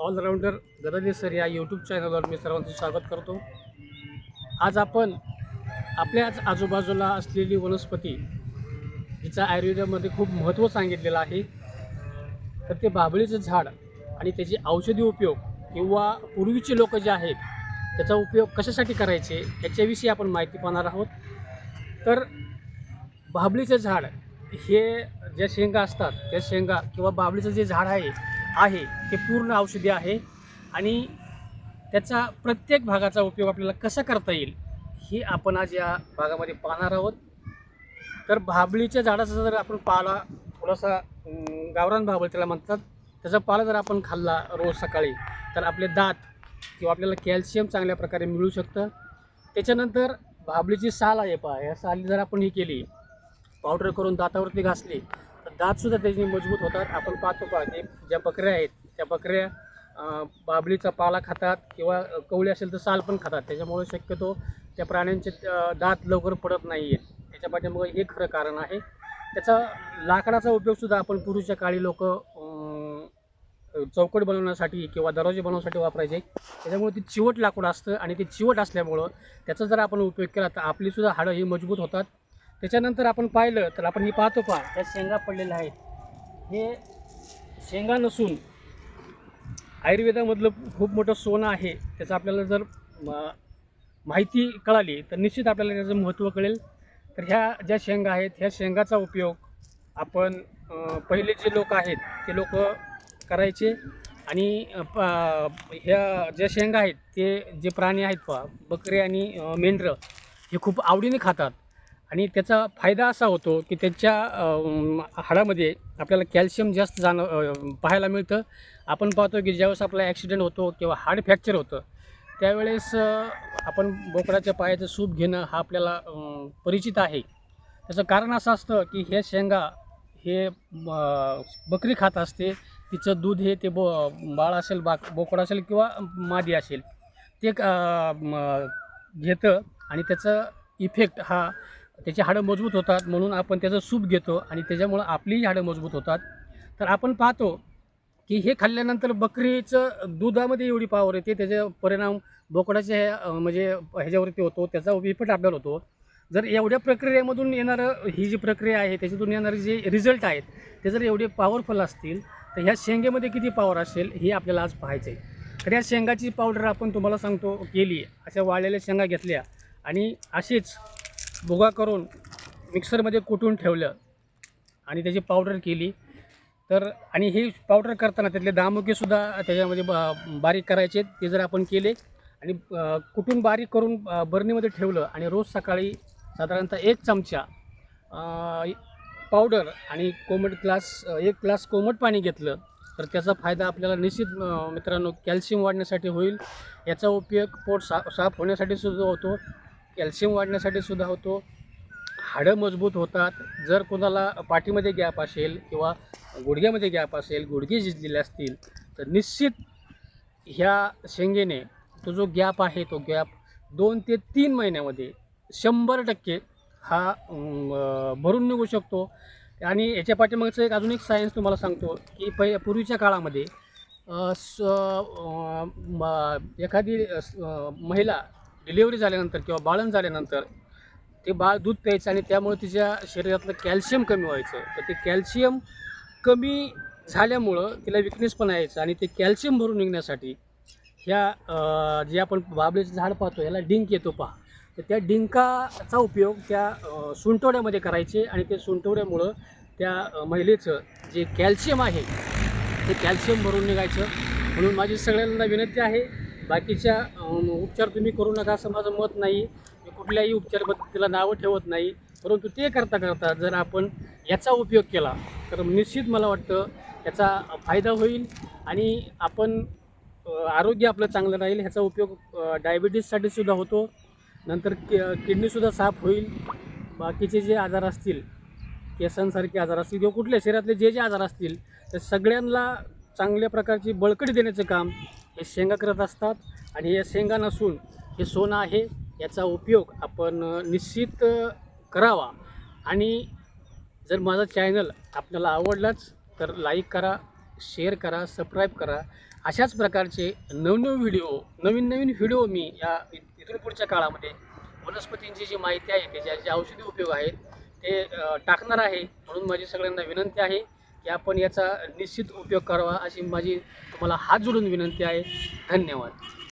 All-rounder Gadade sir या YouTube चॅनलवर मी सर्वांचं स्वागत करतो. आज आपण आपल्याच आजूबाजूला असलेली वनस्पती जिचं आयुर्वेदामध्ये खूप महत्त्व सांगितलेलं आहे तर ते बाभळीचं झाड आणि त्याचे औषधी उपयोग किंवा पूर्वीचे लोक जे आहेत त्याचा उपयोग कशासाठी करायचे याच्याविषयी आपण माहिती पाहणार आहोत. तर बाभळीचं झाड हे ज्या शेंगा असतात त्या शेंगा किंवा बाभळीचं जे झाड आहे आहे ते पूर्ण औषधी आहे. आणि त्याचा प्रत्येक भागाचा उपयोग आपल्याला कसा करता येईल हे आपण आज या भागामध्ये पाहणार आहोत. तर भाबळीच्या झाडाचा जर आपण पाला थोडासा गावरान भाबळ त्याला म्हणतात. त्याचा पाला जर आपण खाल्ला रोज सकाळी तर आपले दात किंवा आपल्याला कॅल्शियम चांगल्या प्रकारे मिळू शकतं. त्याच्यानंतर भाबळीची साल आहे पहा या साली जर आपण ही केली पावडर करून दातावरती घासली दातसुद्धा त्याची मजबूत होतात. आपण पाहतो पहा की ज्या बकऱ्या आहेत त्या बकऱ्या बाबलीचा पाला खातात किंवा कवळी असेल तर साल पण खातात. त्याच्यामुळे शक्यतो त्या प्राण्यांचे दात लवकर पडत नाही आहेत त्याच्या पाठीमागे हे खरं कारण आहे. त्याचा लाकडाचा उपयोगसुद्धा आपण पूर्वीच्या काळी लोक चौकट बनवण्यासाठी किंवा दरवाजे बनवण्यासाठी वापरायचे. त्याच्यामुळे ती चिवट लाकूड असतं आणि ते चिवट असल्यामुळं त्याचा जर आपण उपयोग केला तर आपलीसुद्धा हाडं ही मजबूत होतात. त्याच्यानंतर आपण पाहिलं तर आपण हे पाहतो पहा त्या शेंगा पडलेल्या आहेत. हे शेंगा नसून आयुर्वेदामधलं खूप मोठं सोनं आहे त्याचं आपल्याला जर म- माहिती कळाली तर निश्चित आपल्याला त्याचं महत्त्व कळेल. तर ह्या ज्या शेंगा आहेत ह्या शेंगाचा उपयोग आपण पहिले जे लोक आहेत ते लोक करायचे आणि प- ह्या ज्या शेंगा आहेत ते जे प्राणी आहेत पहा बकरे आणि मेंढरं हे खूप आवडीने खातात. आणि त्याचा फायदा असा होतो की त्यांच्या हाडामध्ये आपल्याला कॅल्शियम जास्त जाणं पाहायला मिळतं. आपण पाहतो की ज्यावेळेस आपला ॲक्सिडेंट होतो किंवा हाड फ्रॅक्चर होतं त्यावेळेस आपण बोकडाच्या पायाचं सूप घेणं हा आपल्याला परिचित आहे. त्याचं कारण असं असतं की हे शेंगा हे बकरी खात असते. तिचं दूध हे ते बो बाळ असेल बा बोकड असेल किंवा मादी असेल ते घेतं आणि त्याचं इफेक्ट हा त्याची हाडं मजबूत होतात म्हणून आपण त्याचं सूप घेतो आणि त्याच्यामुळं आपलीही हाडं मजबूत होतात. तर आपण पाहतो की हे खाल्ल्यानंतर बकरीचं दुधामध्ये एवढी पावर येते त्याचे परिणाम बोकडाच्या हे म्हणजे ह्याच्यावरती होतो त्याचा इफेक्ट आपल्याला होतो. जर एवढ्या प्रक्रियेमधून येणारं ही जी प्रक्रिया आहे त्याच्यातून येणारे जे रिझल्ट आहेत ते जर एवढे पॉवरफुल असतील तर ह्या शेंगेमध्ये किती पॉवर असेल हे आपल्याला आज पाहायचं आहे तर या शेंगाची पावडर आपण तुम्हाला सांगतो केली अशा वाळलेल्या शेंगा घेतल्या. आणि अशीच भुगा करून मिक्सरमध्ये कुटून ठेवलं आणि त्याची पावडर केली. तर आणि हे पावडर करताना त्यातले दामुकेसुद्धा त्याच्यामध्ये ब बारीक करायचे. ते जर आपण केले आणि कुटून बारीक करून बरणीमध्ये ठेवलं आणि रोज सकाळी साधारणतः एक चमचा पावडर आणि कोमट ग्लास एक ग्लास कोमट पाणी घेतलं तर त्याचा फायदा आपल्याला निश्चित मित्रांनो कॅल्शियम वाढण्यासाठी होईल. याचा उपयोग पोट सा साफ होण्यासाठी सुद्धा होतो. कॅल्शियम वाढण्यासाठी सुद्धा होतो. हाडं मजबूत होतात. जर कोणाला पाठीमध्ये गॅप असेल किंवा गुडघ्यामध्ये गॅप असेल गुडघे झिजलेले असतील तर निश्चित ह्या शेंगेने तो जो गॅप आहे तो गॅप दोन ते तीन महिन्यामध्ये शंभर टक्के हा भरून निघू शकतो. आणि याच्या पाठीमागचं एक अजून एक सायन्स तुम्हाला सांगतो की पहि पूर्वीच्या काळामध्ये स एखादी महिला डिलिव्हरी झाल्यानंतर किंवा बाळण झाल्यानंतर ते बाळ दूध प्यायचं आणि त्यामुळे तिच्या शरीरातलं कॅल्शियम कमी व्हायचं. तर ते कॅल्शियम कमी झाल्यामुळं तिला विकनेस पण यायचं आणि ते कॅल्शियम भरून निघण्यासाठी ह्या जे आपण बाबळीचं झाड पाहतो ह्याला डिंक येतो पहा. तर त्या डिंकाचा उपयोग त्या सुंटवड्यामध्ये करायचे आणि ते सुंटवड्यामुळं त्या महिलेचं जे कॅल्शियम आहे ते कॅल्शियम भरून निघायचं. म्हणून माझी सगळ्यांना विनंती आहे बाकीच्या उपचार तुम्ही करू नका असं माझं मत नाही. मी कुठल्याही उपचार पद्धतीला नावं ठेवत नाही. परंतु ते करता करता जर आपण याचा उपयोग केला तर निश्चित मला वाटतं याचा फायदा होईल आणि आपण आरोग्य आपलं चांगलं राहील. ह्याचा उपयोग डायबिटीजसाठी सुद्धा होतो. नंतर कि किडनीसुद्धा साफ होईल. बाकीचे जे आजार असतील केसांसारखे आजार असतील किंवा कुठल्या शरीरातले जे जे आजार असतील ते सगळ्यांना चांगल्या प्रकारची बळकटी देण्याचं काम हे शेंगा करत असतात आणि हे शेंगा नसून हे सोनं आहे याचा उपयोग आपण निश्चित करावा. आणि जर माझा चॅनल आपल्याला आवडलाच तर लाईक करा शेअर करा सबस्क्राईब करा. अशाच प्रकारचे नवनवीन व्हिडिओ नवीन नवीन व्हिडिओ मी या इथून पुढच्या काळामध्ये वनस्पतींची जी माहिती आहे त्याचे जे औषधी उपयोग आहेत ते टाकणार आहे. म्हणून माझी सगळ्यांना विनंती आहे की आपण याचा निश्चित उपयोग करावा अशी माझी तुम्हाला हात जोडून विनंती आहे. धन्यवाद.